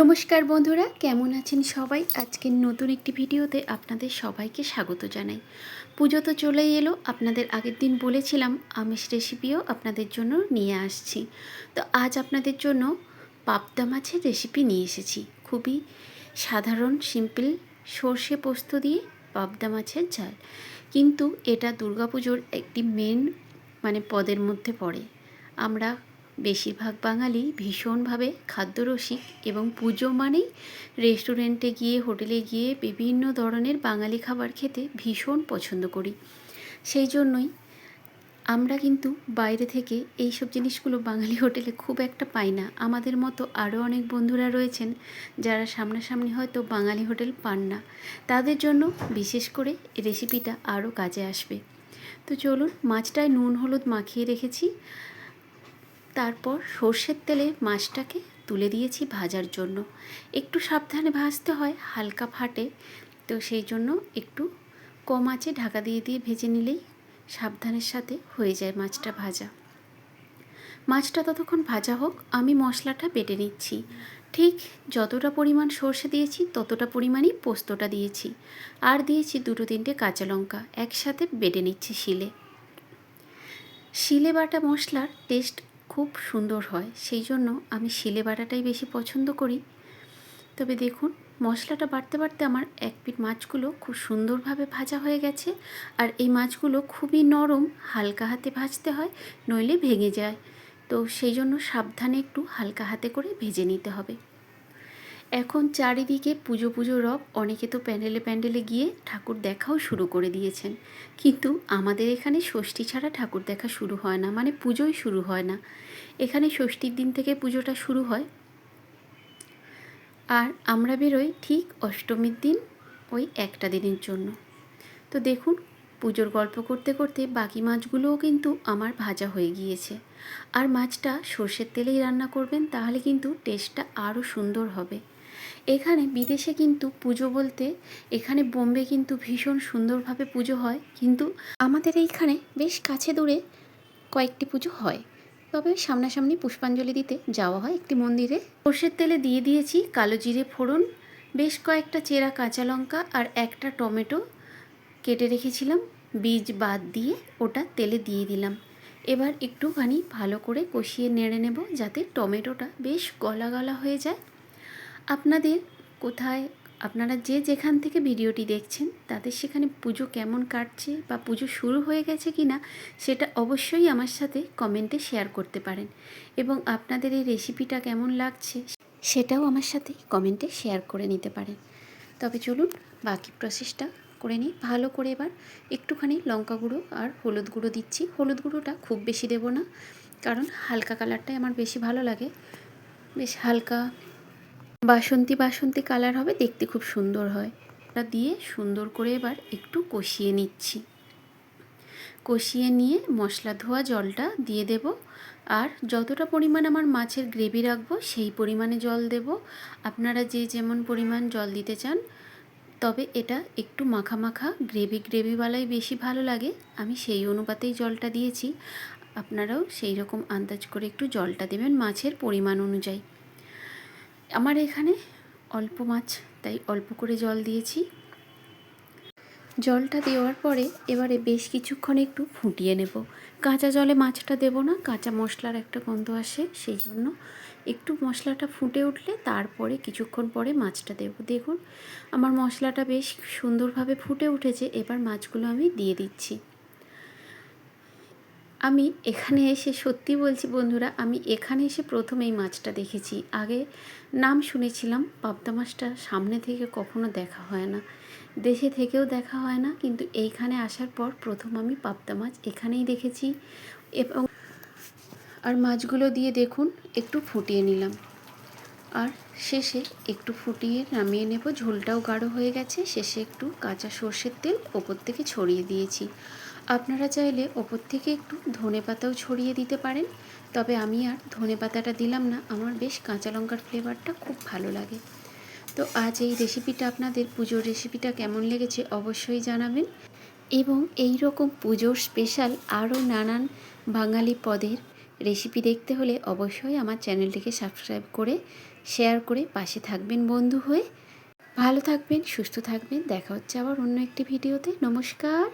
নমস্কার বন্ধুরা, কেমন আছেন সবাই? আজকের নতুন একটি ভিডিওতে আপনাদের সবাইকে স্বাগত জানাই। পুজো তো চলেই এলো, আপনাদের আগের দিন বলেছিলাম, আমিষ রেসিপিও আপনাদের জন্য নিয়ে আসছি। তো আজ আপনাদের জন্য পাবদা মাছের রেসিপি নিয়ে এসেছি। খুবই সাধারণ, সিম্পল সর্ষে পোস্ত দিয়ে পাবদা মাছের ঝাল। কিন্তু এটা দুর্গাপুজোর একটি মেন মানে পদের মধ্যে পড়ে। আমরা বেশিরভাগ বাঙালি ভীষণভাবে খাদ্যরসিক এবং পুজো মানেই রেস্টুরেন্টে গিয়ে, হোটেলে গিয়ে বিভিন্ন ধরনের বাঙালি খাবার খেতে ভীষণ পছন্দ করি। সেই জন্যই আমরা কিন্তু বাইরে থেকে এই সব জিনিসগুলো বাঙালি হোটেলে খুব একটা পাই না। আমাদের মতো আরও অনেক বন্ধুরা রয়েছেন যারা সামনাসামনি হয়তো বাঙালি হোটেল পান না। তাদের জন্য বিশেষ করে রেসিপিটা আরও কাজে আসবে। তো চলুন, মাছটায় নুন, হলুদ মাখিয়ে রেখেছি। তারপর সর্ষের তেলে মাছটাকে তুলে দিয়েছি ভাজার জন্য। একটু সাবধানে ভাজতে হয়, হালকা ফাটে। তো সেই জন্য একটু কম আঁচে ঢাকা দিয়ে দিয়ে ভেজে নিলেই সাবধানের সাথে হয়ে যায় মাছটা ভাজা। মাছটা ততক্ষণ ভাজা হোক, আমি মশলাটা বেটে নিচ্ছি। ঠিক যতটা পরিমাণ সর্ষে দিয়েছি, ততটা পরিমাণই পোস্তটা দিয়েছি। আর দিয়েছি দুটো তিনটে কাঁচা লঙ্কা, একসাথে বেটে নিচ্ছি শিলে। শিলে বাটা মশলার টেস্ট খুব সুন্দর হয়। সেই জন্য আমি শিলে বাটাটাই বেশি পছন্দ করি। তবে দেখুন, মশলাটা বাড়তে বাড়তে আমার এক পিট মাছগুলো খুব সুন্দরভাবে ভাজা হয়ে গেছে আর এই মাছগুলো খুবই নরম, হালকা হাতে ভাজতে হয়, নইলে ভেঙে যায়। তো সেই জন্য সাবধানে একটু হালকা হাতে করে ভেজে নিতে হবে। এখন চারিদিকে পুজো পুজো রব অনেকে তো প্যান্ডেলে প্যান্ডেলে গিয়ে ঠাকুর দেখাও শুরু করে দিয়েছেন। কিন্তু আমাদের এখানে ষষ্ঠী ছাড়া ঠাকুর দেখা শুরু হয় না মানে পুজোই শুরু হয় না। এখানে ষষ্ঠীর দিন থেকে পুজোটা শুরু হয়। আর আমরা বেরোই ঠিক অষ্টমীর দিন ওই একটা দিনের জন্য। তো দেখুন, পুজোর গল্প করতে করতে বাকি মাছগুলোও কিন্তু আমার ভাজা হয়ে গিয়েছে। আর মাছটা সর্ষের তেলেই রান্না করবেন, তাহলে কিন্তু টেস্টটা আরও সুন্দর হবে। এখানে বিদেশে কিন্তু পুজো বলতে এখানে বোম্বে কিন্তু ভীষণ সুন্দরভাবে পুজো হয়। কিন্তু আমাদের এইখানে বেশ কাছে দূরে কয়েকটি পুজো হয়। তবে সামনাসামনি পুষ্পাঞ্জলি দিতে যাওয়া হয় একটি মন্দিরে। সর্ষের তেলে দিয়ে দিয়েছি কালো জিরে ফোড়ন, বেশ কয়েকটা চেরা কাঁচা লঙ্কা আর একটা টমেটো। কেটে রেখেছিলাম, বীজ বাদ দিয়ে ওটা তেলে দিয়ে দিলাম। এবার একটুখানি ভালো করে কষিয়ে নেড়ে নেব যাতে টমেটোটা বেশ গলা গলা হয়ে যায়। আপনাদের কোথায়, আপনারা যে যেখান থেকে ভিডিওটি দেখছেন, তাদের সেখানে পুজো কেমন কাটছে বা পুজো শুরু হয়ে গেছে কি না সেটা অবশ্যই আমার সাথে কমেন্টে শেয়ার করতে পারেন। এবং আপনাদের এই রেসিপিটা কেমন লাগছে, সেটাও আমার সাথে কমেন্টে শেয়ার করে নিতে পারেন। তবে চলুন, বাকি প্রসেসটা করে নিই। ভালো করে এবার একটুখানি লঙ্কা গুঁড়ো আর হলুদ গুঁড়ো দিচ্ছি। হলুদ গুঁড়োটা খুব বেশি দেব না, কারণ হালকা কালারটাই আমার বেশি ভালো লাগে। বেশ হালকা বাসন্তী বাসন্তী কালার হবে, দেখতে খুব সুন্দর হয়। ওটা দিয়ে সুন্দর করে এবার একটু কষিয়ে নিচ্ছি। কষিয়ে নিয়ে মশলা ধোয়া জলটা দিয়ে দেব। আর যতটা পরিমাণ আমার মাছের গ্রেভি রাখব, সেই পরিমাণে জল দেব। আপনারা যে যেমন পরিমাণ জল দিতে চান, তবে এটা একটু মাখা মাখা গ্রেভি গ্রেভিওয়ালাই বেশি ভালো লাগে। আমি সেই অনুপাতেই জলটা দিয়েছি। আপনারাও সেই রকম আন্দাজ করে একটু জলটা দেবেন মাছের পরিমাণ অনুযায়ী। আমার এখানে অল্প মাছ, তাই অল্প করে জল দিয়েছি। জলটা দেওয়ার পরে এবারে বেশ কিছুক্ষণ একটু ফুটিয়ে নেব। কাঁচা জলে মাছটা দেব না, কাঁচা মশলার একটা গন্ধ আসে, সেই জন্য একটু মশলাটা ফুটে উঠলে তারপরে কিছুক্ষণ পরে মাছটা দেব। দেখুন, আমার মশলাটা বেশ সুন্দরভাবে ফুটে উঠেছে, এবার মাছগুলো আমি দিয়ে দিচ্ছি। আমি এখানে এসে সত্যি বলছি বন্ধুরা, আমি এখানে এসে প্রথম এই মাছটা দেখেছি। আগে নাম শুনেছিলাম, পাবদা মাছটা সামনে থেকে কখনো দেখা হয় না। দেশে থেকেও দেখা হয় না, কিন্তু এইখানে আসার পর প্রথম আমি পাবদা মাছ এখানেই দেখেছি এবং আর মাছগুলো দিয়ে দেখুন, একটু ফুটিয়ে নিলাম। আর শেষে একটু ফুটিয়ে নামিয়ে নেব, ঝোলটাও গাঢ় হয়ে গেছে, শেষে একটু কাঁচা সর্ষের তেল ওপর থেকে ছড়িয়ে দিয়েছি। আপনারা চাইলে ওপর থেকে একটু ধনে পাতাও ছড়িয়ে দিতে পারেন, তবে আমি আর ধনে পাতাটা দিলাম না। আমার বেশ কাঁচা লঙ্কার ফ্লেভারটা খুব ভালো লাগে। তো আজ এই রেসিপিটা আপনাদের পুজোর রেসিপিটা কেমন লেগেছে অবশ্যই জানাবেন। এবং এই রকম পুজোর স্পেশাল আরও নানান বাঙালি পদের রেসিপি দেখতে হলে অবশ্যই আমার চ্যানেলটিকে সাবস্ক্রাইব করে শেয়ার করে পাশে থাকবেন বন্ধু হয়ে। ভালো থাকবেন, সুস্থ থাকবেন। দেখা হচ্ছে আবার অন্য একটি ভিডিওতে নমস্কার।